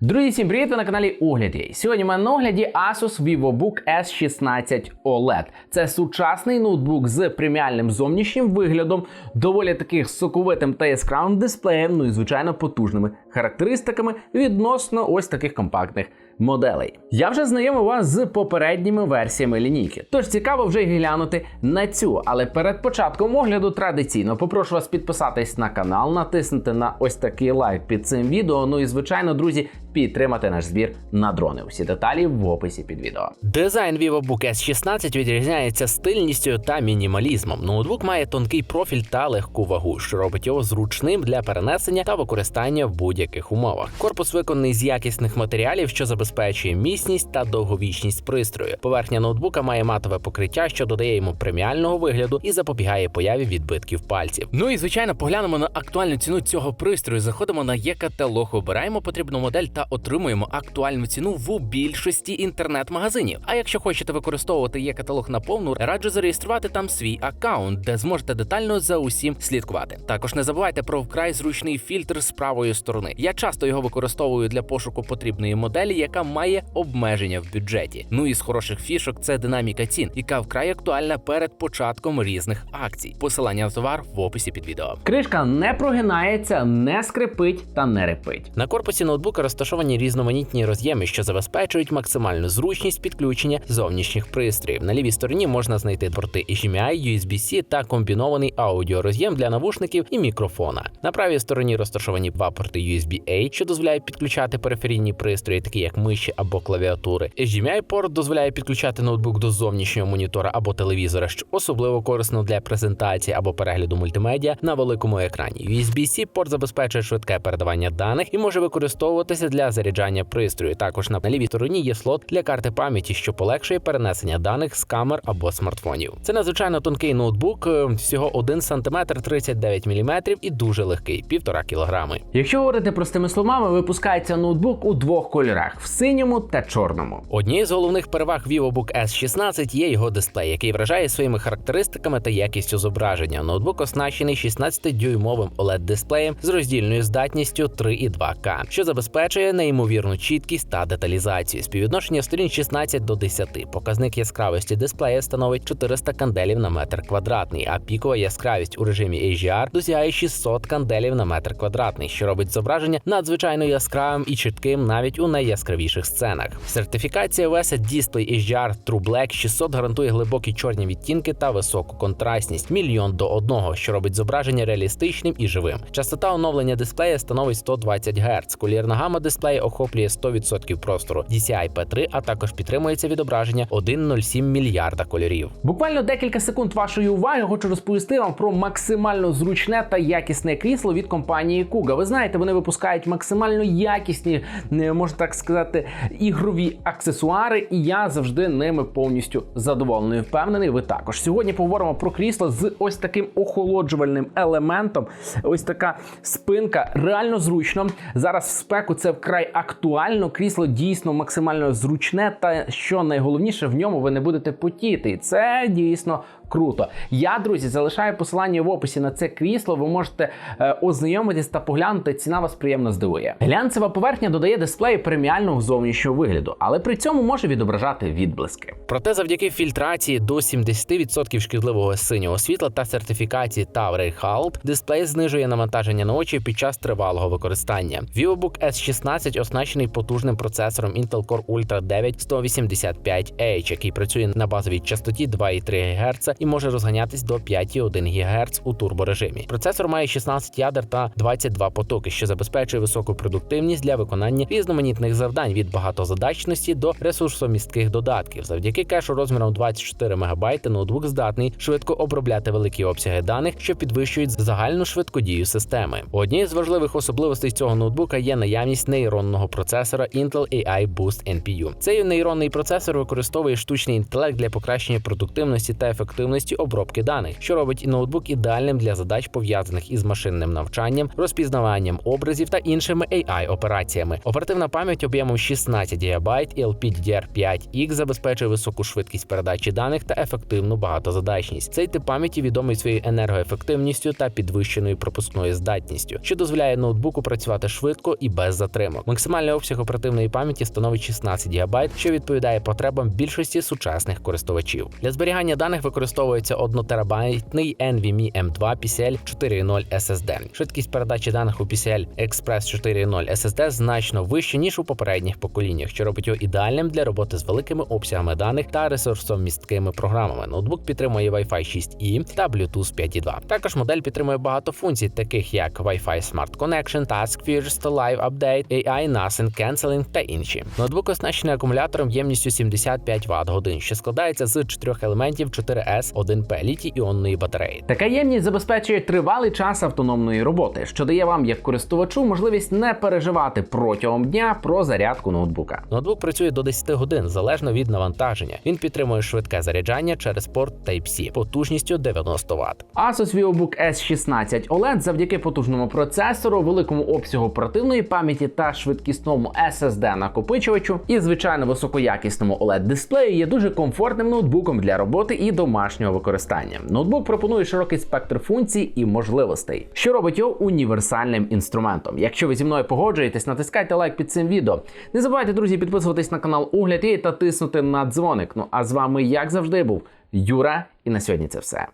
Друзі, всім привіт! Ви на каналі Огляді. Сьогодні в мене на огляді Asus VivoBook S16 OLED. Це сучасний ноутбук з преміальним зовнішнім виглядом, доволі таких соковитим та яскравим дисплеєм, ну і звичайно потужними характеристиками відносно ось таких компактних моделей. Я вже знайомив вас з попередніми версіями лінійки, тож цікаво вже глянути на цю. Але перед початком огляду традиційно попрошу вас підписатись на канал, натиснути на ось такий лайк під цим відео. Ну і звичайно, друзі, підтримати наш збір на дрони. Усі деталі в описі під відео. Дизайн VivoBook S16 відрізняється стильністю та мінімалізмом. Ноутбук має тонкий профіль та легку вагу, що робить його зручним для перенесення та використання в будь-яких умовах. Корпус виконаний з якісних матеріалів, що забезпечує міцність та довговічність пристрою. Поверхня ноутбука має матове покриття, що додає йому преміального вигляду і запобігає появі відбитків пальців. Ну і звичайно, поглянемо на актуальну ціну цього пристрою. Заходимо на є-каталог, обираємо потрібну модель та отримуємо актуальну ціну в більшості інтернет-магазинів. А якщо хочете використовувати є-каталог на повну, раджу зареєструвати там свій аккаунт, де зможете детально за усім слідкувати. Також не забувайте про вкрай зручний фільтр з правої сторони. Я часто його використовую для пошуку потрібної моделі, яка має обмеження в бюджеті. Ну і з хороших фішок це динаміка цін, яка вкрай актуальна перед початком різних акцій. Посилання на товар в описі під відео. Кришка не прогинається, не скрипить та не репить. На корпусі ноутбука розташовані різноманітні роз'єми, що забезпечують максимальну зручність підключення зовнішніх пристроїв. На лівій стороні можна знайти порти HDMI, USB-C та комбінований аудіороз'єм для навушників і мікрофона. На правій стороні розташовані два порти USB-A, що дозволяють підключати периферійні пристрої, такі як миші або клавіатури. HDMI порт дозволяє підключати ноутбук до зовнішнього монітора або телевізора, що особливо корисно для презентації або перегляду мультимедіа на великому екрані. USB-C порт забезпечує швидке передавання даних і може використовуватися для заряджання пристрою. Також на лівій стороні є слот для карти пам'яті, що полегшує перенесення даних з камер або смартфонів. Це надзвичайно тонкий ноутбук, е, всього 1 см 39 мм і дуже легкий 1,5 кг. Якщо говорити простими словами, випускається ноутбук у двох кольорах: синьому та чорному. Однією з головних переваг VivoBook S16 є його дисплей, який вражає своїми характеристиками та якістю зображення. Ноутбук оснащений 16-дюймовим oled дисплеєм з роздільною здатністю 3,2К, що забезпечує неймовірну чіткість та деталізацію. Співвідношення сторін 16 до 10. Показник яскравості дисплея становить 400 канделів на метр квадратний, а пікова яскравість у режимі HDR досягає 600 канделів на метр квадратний, що робить зображення надзвичайно яскравим і чітким навіть у найяскравіших сценах. Сертифікація VESA Display HDR True Black 600 гарантує глибокі чорні відтінки та високу контрастність мільйон до одного, що робить зображення реалістичним і живим. Частота оновлення дисплея становить 120 Гц. Колірна гама дисплея охоплює 100% простору DCI P3, а також підтримується відображення 1,07 мільярда кольорів. Буквально декілька секунд вашої уваги хочу розповісти вам про максимально зручне та якісне крісло від компанії Kuga. Ви знаєте, вони випускають максимально якісні, е, можна так сказати, ігрові аксесуари, і я завжди ними повністю задоволений. Впевнений, ви також. Сьогодні поговоримо про крісло з ось таким охолоджувальним елементом. Ось така спинка, реально зручно. Зараз в спеку це вкрай актуально. Крісло дійсно максимально зручне, та що найголовніше в ньому ви не будете потіти. І Це дійсно круто. Я, друзі, залишаю посилання в описі на це крісло. Ви можете е, ознайомитись та поглянути. Ціна вас приємно здивує. Глянцева поверхня додає дисплею преміального зовнішнього вигляду, але при цьому може відображати відблиски. Проте завдяки фільтрації до 70% шкідливого синього світла та сертифікації Tower HALT дисплей знижує навантаження на очі під час тривалого використання. VivoBook S16 оснащений потужним процесором Intel Core Ultra 9 185H, який працює на базовій частоті 2,3 ГГц і може розганятись до 5,1 ГГц у турборежимі. Процесор має 16 ядер та 22 потоки, що забезпечує високу продуктивність для виконання різноманітних завдань від багатозадачності до ресурсомістких додатків. Завдяки кешу розміром 24 МБ ноутбук здатний швидко обробляти великі обсяги даних, що підвищують загальну швидкодію системи. Однією з важливих особливостей цього ноутбука є наявність нейронного процесора Intel AI Boost NPU. Цей нейронний процесор використовує штучний інтелект для покращення продуктивності та ефективності обробки даних, що робить ноутбук ідеальним для задач пов'язаних із машинним навчанням, розпізнаванням образів та іншими AI операціями. Оперативна пам'ять об'ємом 16 ГБ і LPDDR5X забезпечує високу швидкість передачі даних та ефективну багатозадачність. Цей тип пам'яті відомий своєю енергоефективністю та підвищеною пропускною здатністю, що дозволяє ноутбуку працювати швидко і без затримок. Максимальний обсяг оперативної пам'яті становить 16 ГБ, що відповідає потребам більшості сучасних користувачів. Для зберігання даних використовується 1 терабайтний NVMe M2 PCL 4.0 SSD. Швидкість передачі даних у PCL Express 4.0 SSD значно вища ніж у попередніх поколіннях, що робить його ідеальним для роботи з великими обсягами даних та ресурсомісткими програмами. Ноутбук підтримує Wi-Fi 6E та Bluetooth 5.2. Також модель підтримує багато функцій, таких як Wi-Fi Smart Connection, Task First, Live Update, AI Nothing Canceling та інші. Ноутбук оснащений акумулятором ємністю 75 Вт годин, що складається з чотирьох елементів 4S 1P літій іонної батареї. Така ємність забезпечує тривалий час автономної роботи, що дає вам, як користувачу, можливість не переживати протягом дня про зарядку ноутбука. Ноутбук працює до 10 годин залежно від навантаження. Він підтримує швидке заряджання через порт Type-C потужністю 90 Вт. Asus VivoBook S16 OLED завдяки потужному процесору, великому обсягу оперативної пам'яті та швидкісному SSD накопичувачу і звичайно високоякісному OLED дисплею є дуже комфортним ноутбуком для роботи і домашнього використання. Ноутбук пропонує широкий спектр функцій і можливостей, що робить його універсальним інструментом. Якщо ви зі мною погоджуєтесь, натискайте лайк під цим відео. Не забувайте, друзі, підписуватись на канал Огляд та тиснути на дзвоник. Ну а з вами, як завжди, був Юра, і на сьогодні це все.